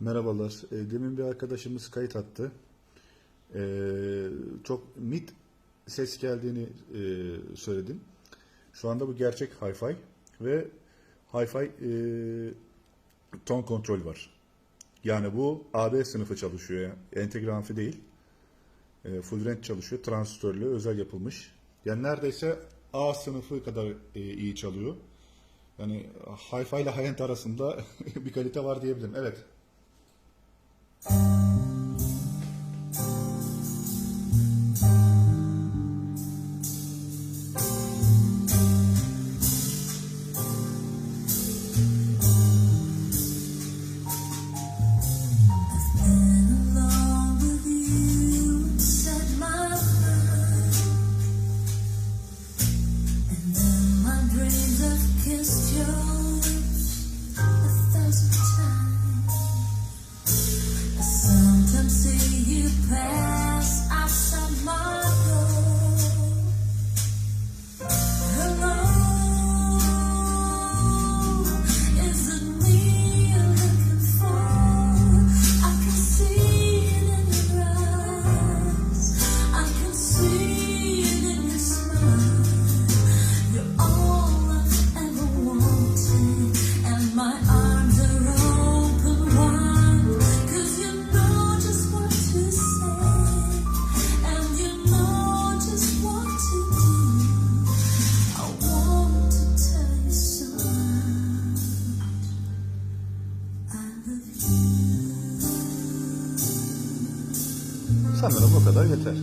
Merhabalar. E, demin bir arkadaşımız kayıt attı. E, çok mit ses geldiğini e, söyledim. Şu anda bu gerçek hi-fi ve hi-fi e, ton kontrol var. Yani bu AB sınıfı çalışıyor. Yani. Entegre amfi değil. E, full range çalışıyor. Transistörlü, özel yapılmış. Yani neredeyse A sınıfı kadar iyi çalıyor. Yani hi-fi ile high-end arasında bir kalite var diyebilirim. Evet. Sanırım bu kadar yeter.